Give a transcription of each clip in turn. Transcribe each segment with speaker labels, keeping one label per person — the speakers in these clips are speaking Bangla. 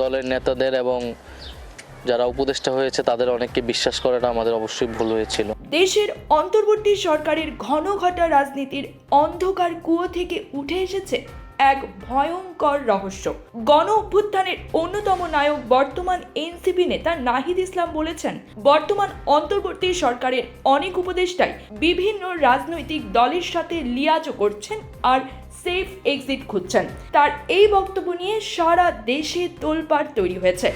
Speaker 1: দলের নেতাদের এবং যারা উপদেষ্টা হয়েছে, তাদের অনেককে বিশ্বাস করাটা আমাদের অবশ্যই ভুল হয়েছিল।
Speaker 2: দেশের অন্তর্বর্তী সরকারের ঘন ঘটা রাজনীতির অন্ধকার কুয়ো থেকে উঠে এসেছে এক ভয়ঙ্কর রহস্য। গণ অভ্যুত্থানের অন্যতম নায়ক বর্তমান এনসিপি নেতা নাহিদ ইসলাম বলেছেন, বর্তমান অন্তর্বর্তী সরকারের অনেক উপদেষ্টাই বিভিন্ন রাজনৈতিক দলের সাথে লিয়াজও করছেন আর সেফ এক্সিট খুঁজছেন। তার এই বক্তব্য নিয়ে সারা দেশে তোলপাড় তৈরি হয়েছে।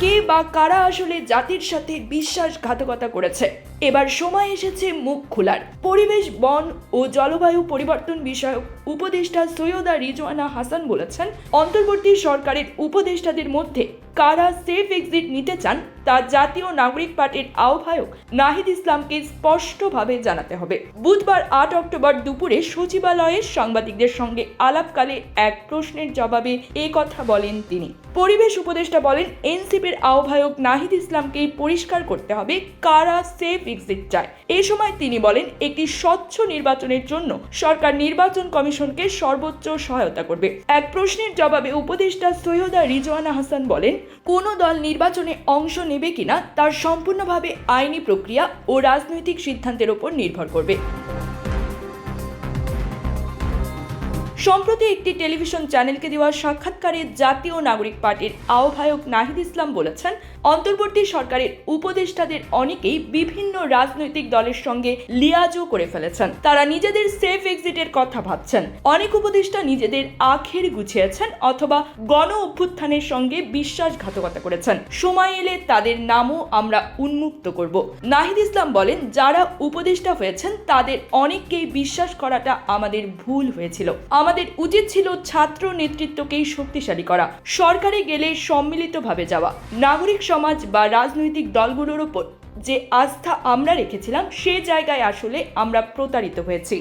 Speaker 2: কে বা কারা আসলে জাতির সাথে বিশ্বাসঘাতকতা করেছে? এবার সময় এসেছে মুখ খোলার। পরিবেশ, বন ও জলবায়ু পরিবর্তন বিষয়ক উপদেষ্টা সৈয়দা রিজওয়ানা হাসান বলেছেন, অন্তর্বর্তী সরকারের উপদেষ্টাদের মধ্যে কারা সেফ এক্সিট নিতে চান, তা জাতীয় নাগরিক পার্টির আহ্বায়ক নাহিদ ইসলামকে স্পষ্টভাবে জানাতে হবে। বুধবার আট অক্টোবর দুপুরে সচিবালয়ে সাংবাদিকদের সঙ্গে আলাপকালে এক প্রশ্নের জবাবে এ কথা বলেন তিনি। পরিবেশ উপদেষ্টা বলেন, এনসিপির আহ্বায়ক নাহিদ ইসলামকেই পরিষ্কার করতে হবে কারা সেফ এক্সিট চায়। এ সময় তিনি বলেন, একটি স্বচ্ছ নির্বাচনের জন্য সরকার নির্বাচন কমিশনকে সর্বোচ্চ সহায়তা করবে। এক প্রশ্নের জবাবে উপদেষ্টা সৈয়দা রিজওয়ানা হাসান বলেন কোন দল নির্বাচনে অংশ নেবে কিনা তার সম্পূর্ণভাবে আইনি প্রক্রিয়া ও রাজনৈতিক সিদ্ধান্তের ওপর নির্ভর করবে। সম্প্রতি একটি টেলিভিশন চ্যানেলকে দেওয়া সাক্ষাৎকারে জাতীয় নাগরিক পার্টির আহ্বায়ক নাহিদ ইসলাম বলেছেন, অন্তর্বর্তী সরকারের উপদেষ্টাদের অনেকেই বিভিন্ন রাজনৈতিক দলের সঙ্গে লিয়াজও করে ফেলেছেন। তারা নিজেদের সেফ এক্সিটের কথা ভাবছেন। অনেক উপদেষ্টা নিজেদের আখের গুছিয়েছেন অথবা গণ অভ্যুত্থানের সঙ্গে বিশ্বাসঘাতকতা করেছেন। সময় এলে তাদের নামও আমরা উন্মুক্ত করব। নাহিদ ইসলাম বলেন, যারা উপদেষ্টা হয়েছেন, তাদের অনেককেই বিশ্বাস করাটা আমাদের ভুল হয়েছিল। আমাদের উচিত ছিল ছাত্র নেতৃত্বকেই শক্তিশালী করা। সরকারে গেলে সম্মিলিতভাবে যাওয়া। নাগরিক সমাজ বা রাজনৈতিক দলগুলোর ওপর যে আস্থা আমরা রেখেছিলাম, সে জায়গায় আসলে আমরা প্রতারিত হয়েছি।